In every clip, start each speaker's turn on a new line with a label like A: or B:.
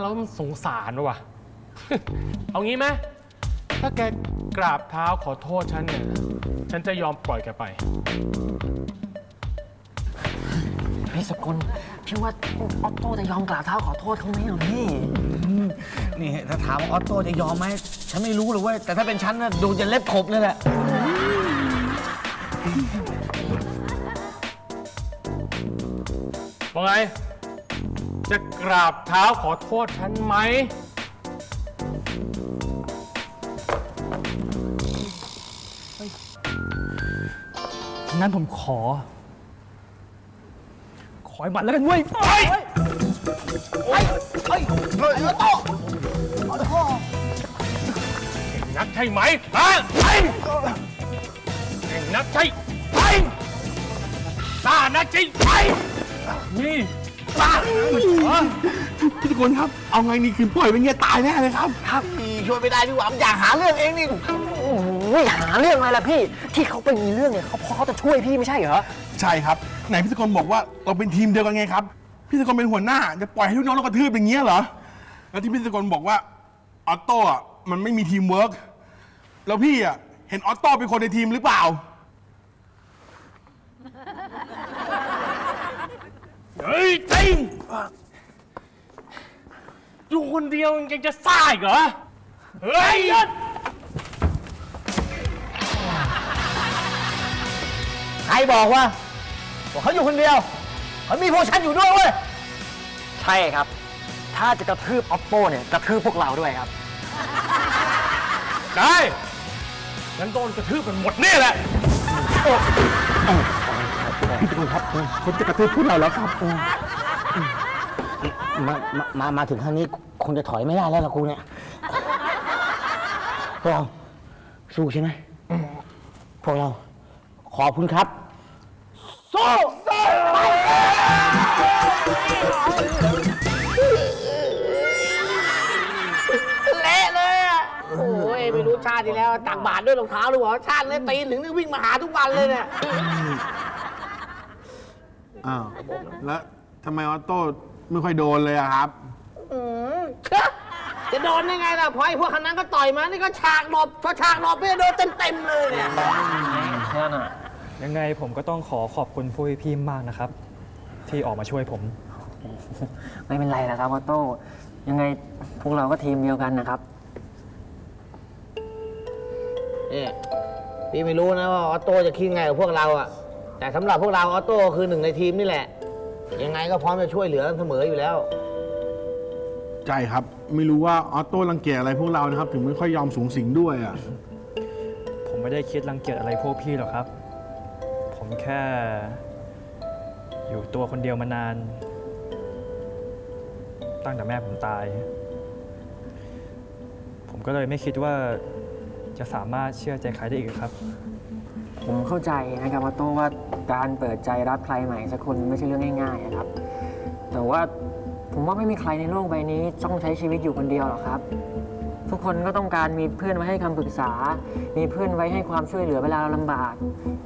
A: แล้วมันสงสารว่ะ เอางี้ไหมถ้าแกกราบเท้าขอโทษฉันเนี่ย ฉันจะยอมปล่อยแกไป
B: พี่สกุลพี่ว่าออโต้จะยอมกราบเท้าขอโทษเขาไหมเหรอพี่
C: นี่ถ้าถามว่าออโต้จะยอมไหมฉันไม่รู้เลยเว้ยแต่ถ้าเป็นฉันน่ะดูจะเล็บขบเลยแหละ
A: ว่าไง จะกราบเท้าขอโทษฉันไหม
D: งั้นผมขอ ขอให้มันแล้วกันเว้ย
A: เก่งนักใช่ไหมฮะไปเก่งนักใช่ไปกล้านักใช่ไหมนี่ กล้าเหรอ
E: พี่ตะโกนครับ เอาไงนี่คือปล่อยเป็นเงี้ยตายแน่เลยครับ
C: ครับช่วยไม่ได้พี่หวามอยากหาเรื่องเองนี่
B: โอ้ยหาเรื่องอะไรล่ะพี่ ที่เขาไปมีเรื่องเนี่ยเขาเพราะเขาจะช่วยพี่ไม่ใช่เหรอ
E: ใช่ครับ ไหนพี่ตะโกนบอกว่าเราเป็นทีมเดียวกันไงครับ พี่ตะโกนเป็นหัวหน้า จะปล่อยให้ลูกน้องเรากระทืบอย่างเงี้ยเหรอ แล้วที่พี่ตะโกนบอกว่าออโต้อะมันไม่มีทีมเวิร์กแล้วพี่อะเห็นออโต้เป็นคนในทีมหรือเปล่า
A: เฮ้ยจริงอยู่คนเดียวยังจะซ่าอีกเหรอ เฮ้ยหยุด
C: ใครบอกว่าว่าเขาอยู่คนเดียวเขามีพวกฉันอยู่ด้วยเว้ย
B: ใช่ครับ ถ้าจะกระทืบออโต้เนี่ยกระทืบพวกเราด้วยครับ
A: ได้งั้นโดนกระทืบกันหมดนี่แหละ
E: พี่ตะโกนครับคนจะกระทืบพวกเราแล้วครับ
C: มามามาถึงครั้งนี้คงจะถอยไม่ได้แล้วล่ะกูเนี่ยพวกเราสู้ใช่ไหมพวกเรา ขอบคุณครับ สู้เละเลยอะโอ้ยไม่รู้ชาติที่แล้วตักบาตรด้วยรองเท้าหรือเปล่าชาตินี้ตีนถึงนี่วิ่งมาหาทุกวันเลยเนี่ย
E: อ้าวแล้วทำไมออโต้ไม่ค่อยโดนเลยอะครับ
C: อืมจะโดนได้ไงล่ะเพราะไอ้พวกคนนั้นก็ต่อยมา นี่ก็ฉากหลบพอฉากหลบไม่โดนเต็มๆเลยเนี่ย
D: ยังไงผมก็ต้องขอขอบคุณผู้พี่ๆมากนะครับ ที่ออกมาช่วยผม
B: ไม่เป็นไรนะครับออโต้ยังไงพวกเราก็ทีมเดียวกันนะครับ
C: นี่พี่ไม่รู้นะว่าออโต้จะคิดไงกับพวกเราอะ แต่สำหรับพวกเราออโต้คือหนึ่งในทีมนี่แหละ ยังไงก็พร้อมจะช่วยเหลือเสมออยู่แล้ว
E: ใช่ครับ ไม่รู้ว่าออโต้รังเกียจอะไรพวกเรานะครับ ถึงไม่ค่อยยอมสูงสิงด้วยอะ
D: ผมไม่ได้คิดรังเกียจอะไรพวกพี่หรอกครับ ผมแค่ อยู่ตัวคนเดียวมานาน ตั้งแต่แม่ผมตาย ผมก็เลยไม่คิดว่าจะสามารถเชื่อใจใครได้อีกครับ
B: ผมเข้าใจนะครับออโต้ว่าการเปิดใจรับใครใหม่สักคนไม่ใช่เรื่องง่ายๆนะครับ แต่ว่าผมว่าไม่มีใครในโลกใบนี้ต้องใช้ชีวิตอยู่คนเดียวหรอกครับ ทุกคนก็ต้องการมีเพื่อนไว้ให้คำปรึกษา มีเพื่อนไว้ให้ความช่วยเหลือเวลาเราลำบาก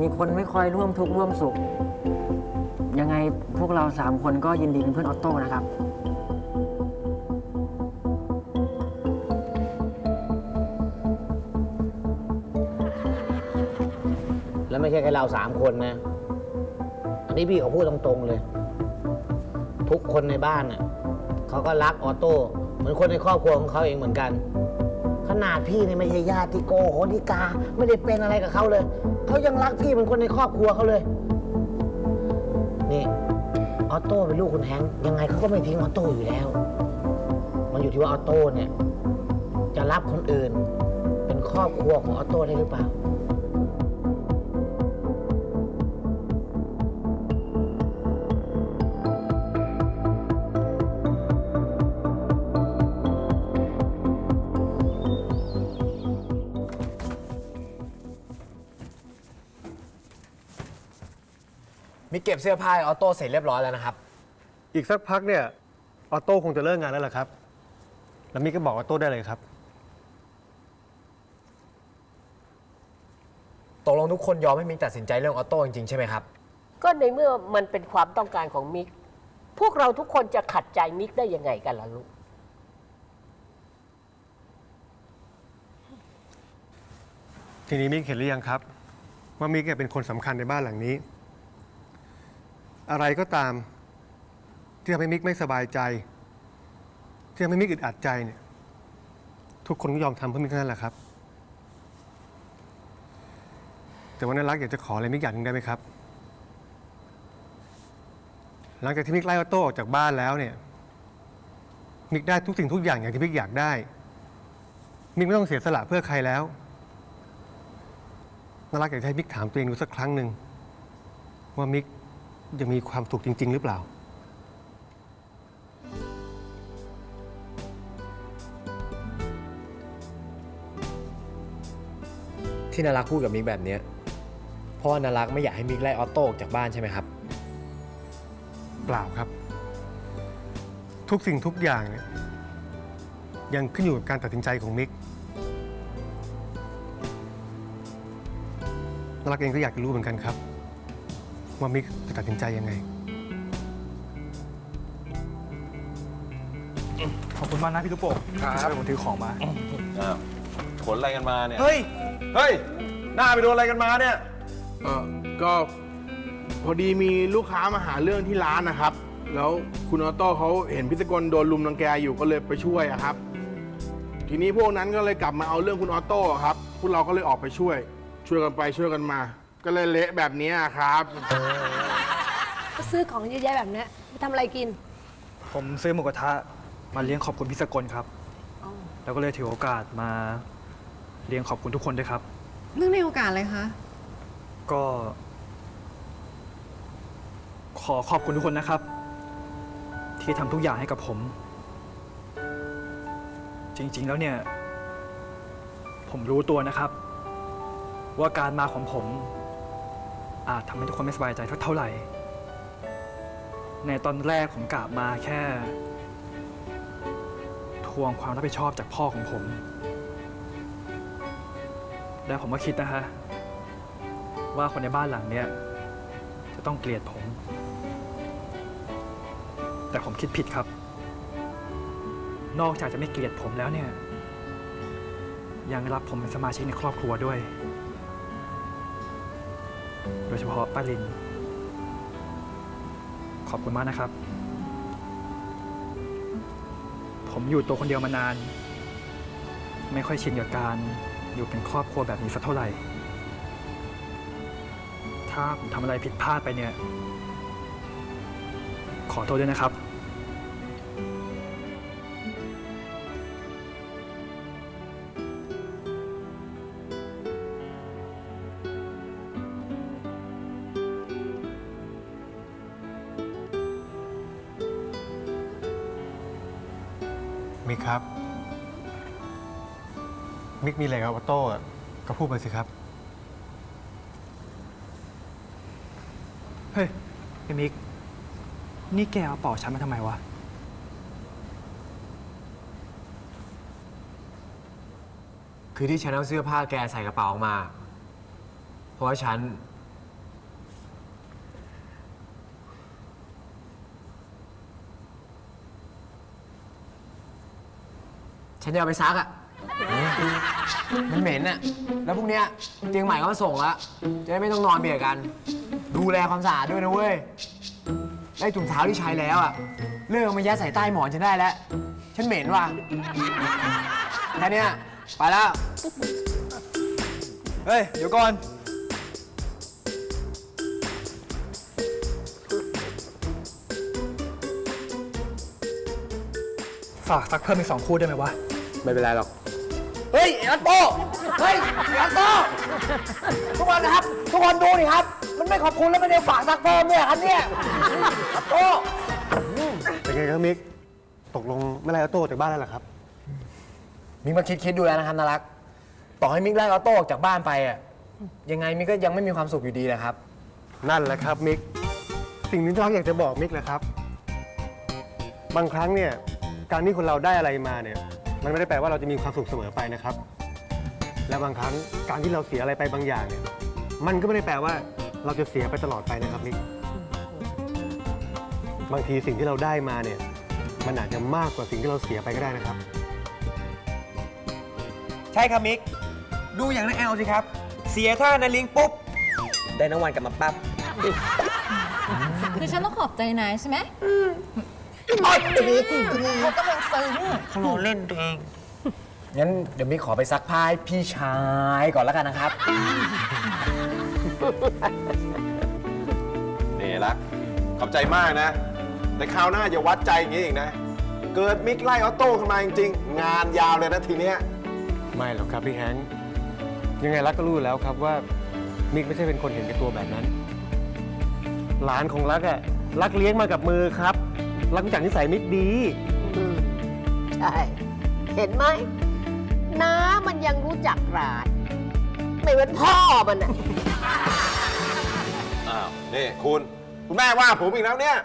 B: มีคนไม่คอยร่วมทุกข์ร่วมสุข ยังไงพวกเราสามคนก็ยินดีเป็นเพื่อนออโต้นะครับ
C: แล้วไม่ใช่แค่เราสามคนนะ อันนี้พี่เขาพูดตรงๆเลย ทุกคนในบ้านน่ะเขาก็รักออโต้เหมือนคนในครอบครัวของเขาเองเหมือนกัน ขนาดพี่นี่ไม่ใช่ญาติโกโหติกา ไม่ได้เป็นอะไรกับเขาเลย เขายังรักพี่เหมือนคนในครอบครัวเขาเลย นี่ออโต้เป็นลูกคุณแฮงค์ยังไงเขาก็ไม่ทิ้งออโต้อยู่แล้ว มันอยู่ที่ว่าออโต้เนี่ย จะรับคนอื่น เป็นครอบครัวของออโต้ได้หรือเปล่า
F: มีเก็บเสื้อผ้าให้ออโต้เสร็จเรียบร้อยแล้วนะครับ
G: อีกสักพักเนี่ยออโต้คงจะเลิกงานแล้วล่ะครับ แล้วมิกก็บอกออโต้ได้เลยครับ
F: ตกลงทุกคนยอมให้มิกตัดสินใจเรื่องออโต้จริงๆใช่ไหมครับ
H: ก็ในเมื่อมันเป็นความต้องการของมิก พวกเราทุกคนจะขัดใจมิกได้ยังไงกันล่ะลูก
G: ทีนี้มิกเห็นหรือยังครับ ว่ามิกเเป็นคนสำคัญในบ้านหลังนี้ อะไรก็ตาม ที่ทำให้มิกไม่สบายใจ ที่ทำให้มิกอึดอัดใจเนี่ยทุกคนก็ยอมทำเพื่อมิกนั่นแหละครับ แต่ว่านารักอยากจะขออะไรมิกอย่างหนึ่งได้ไหมครับ หลังจากที่มิกไล่ออโต้ออกจากบ้านแล้วเนี่ยมิกได้ทุกสิ่งทุกอย่างอย่างที่มิกอยากได้ มิกไม่ต้องเสียสละเพื่อใครแล้วนารักอยากจะให้มิกถามตัวเองดูสักครั้งหนึ่งว่ามิก ยังมีความสุขจริง ๆ หรือเปล่า
F: ที่นารักพูดกับมิกแบบเนี้ยเพราะว่านารักไม่อยากให้มิกไล่ออโต้ออกจากบ้านใช่ไหมครับ
G: เปล่าครับ ทุกสิ่งทุกอย่างเนี่ยยังขึ้นอยู่กับการตัดสินใจของมิกนารักเองก็อยากจะรู้เหมือนกันครับ ว่ามิกจะตัดสินใจยังไง
D: ขอบคุณมากนะพี่ลูกโป่งช่วยผมถือของมา
H: อ้าวขนอะไรกันมาเนี่ย
E: เฮ้ย
H: เฮ้ย หน้าไปโดนอะไรกันมาเนี่ย
E: เออก็พอดีมีลูกค้ามาหาเรื่องที่ร้านนะครับ แล้วคุณออโต้เขาเห็นพิศกลโดนลุมรังแกอยู่ก็เลยไปช่วยอะครับ ทีนี้พวกนั้นก็เลยกลับมาเอาเรื่องคุณออโต้อะครับ พวกเราก็เลยออกไปช่วย ช่วยกันไปช่วยกันมา ก็เลยเละแบบนี้อะครับ
I: ก็ซื้อของเยอะแยะแบบเนี้ยไปทำอะไรกิน
D: ผมซื้อหมูกระทะมาเลี้ยงขอบคุณพี่สกลครับ
I: อ๋อ
D: แล้วก็เลยถือโอกาสมาเลี้ยงขอบคุณทุกคนด้วยครับ
J: เรื่องในโอกาสอะไรคะ
D: ก็ ขอขอบคุณทุกคนนะครับ ที่ทำทุกอย่างให้กับผม จริง ๆ แล้วเนี่ย ผมรู้ตัวนะครับ ว่าการมาของผม อาจทำให้ทุกคนไม่สบายใจเท่าไหร่ ในตอนแรกผมกะมาแค่ ทวงความรับผิดชอบจากพ่อของผม และผมก็คิดนะฮะว่าคนในบ้านหลังเนี้ยจะต้องเกลียดผม แต่ผมคิดผิดครับ นอกจากจะไม่เกลียดผมแล้วเนี่ย ยังรับผมเป็นสมาชิกในครอบครัวด้วย โดยเฉพาะป้าลิน ขอบคุณมากนะครับ ผมอยู่ตัวคนเดียวมานาน ไม่ค่อยชินกับการอยู่เป็นครอบครัวแบบนี้สักเท่าไหร่ ถ้าผมทำอะไรผิดพลาดไปเนี่ย ขอโทษด้วยนะครับ
G: ครับ มิกมีอะไรกับออโต้อะก็พูดไปสิครับ
D: เฮ้ยไอ้มิก นี่แกเอาเป่าฉันมาทำไมวะ
F: คือที่ฉันเอาเสื้อผ้าแกใส่กระเป๋าออกมา เพราะว่าฉัน ฉันจะเอาไปซักอะมันเหม็นอะแล้วพรุ่งเนี้ยเตียงใหม่ก็มาส่งแล้วจะได้ไม่ต้องนอนเบียดกัน ดูแลความสะอาดด้วยนะเว้ยไอ้ถุงเท้าที่ใช้แล้วอะเลิกเอามายัดใส่ใต้หมอนฉันได้แล้ว ฉันเหม็นว่ะแค่เนี้ยไปแล้ว
D: เฮ้ย เดี๋ยวก่อน ฝากซักเพิ่มอีกสองคู่ได้ไหมวะ
F: ไม่เป็นไรหรอก เฮ้ยไอ้อันโตเฮ้ยไอ้อันโตทุกคนนะครับ ทุกคนดูดิครับ มันไม่ขอบคุณแล้วมันยังฝากซักเพิ่มเนี่ยครับเนี่ยอันโต
G: เป็นไงครับมิก ตกลงไม่ไล่ออโต้จากบ้านแล้วเหรอครับ
F: มิกมาคิดคิดดูแล้วนะครับนารัก ต่อให้มิกไล่ออโต้ออกจากบ้านไปอะยังไงมิกก็ยังไม่มีความสุขอยู่ดีแหละครับ
G: นั่นแหละครับมิก สิ่งที่น้องอยากจะบอกมิกนะครับ บางครั้งเนี่ยการที่คนเราได้อะไรมาเนี่ย มันไม่ได้แปลว่าเราจะมีความสุขเสมอไปนะครับ และบางครั้งการที่เราเสียอะไรไปบางอย่างเนี่ยมันก็ไม่ได้แปลว่าเราจะเสียไปตลอดไปนะครับมิกบางทีสิ่งที่เราได้มาเนี่ย มันอาจจะมากกว่าสิ่งที่เราเสียไปก็ได้นะครับ
F: ใช่ครับมิก ดูอย่างน้าแอลสิครับ เสียท่านาลิงปุ๊บ ได้น้ำวันกลับมาปั๊บ
J: คือฉันต้องขอบใจนายใช่ไหม เขากำลังซึ้ง
F: เขาล้อเล่นตัวเอง งั้นเดี๋ยวมิกขอไปซักผ้าให้พี่ชายก่อนแล้วกันนะครับ
H: นี่รัก ขอบใจมากนะ แต่คราวหน้าอย่าวัดใจอย่างนี้อีกนะ เกิดมิกไล่ออโต้ขึ้นมาจริงๆ งานยาวเลยนะทีเนี้ย
G: ไม่หรอกครับพี่แฮงค์ยังไงรักก็รู้อยู่แล้วครับว่ามิกไม่ใช่เป็นคนเห็นแก่ตัวแบบนั้น หลานของรักอะรักเลี้ยงมากับมือครับ รักรู้จักนิสัยมิกดี
K: ใช่ เห็นไหมน้ามันยังรู้จักร้านไม่เหมือนพ่อมันอะ
H: อ้าว นี่คุณ คุณแม่ว่าผมอีกแล้วเนี่ย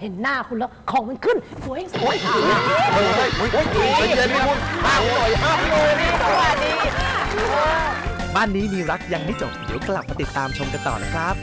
I: เห็นหน้าคุณแล้ว ของมันขึ้น สวยสวย
L: บ้านนี้มีรักยังไม่จบ เดี๋ยวกลับมาติดตามชมกันต่อนะครับ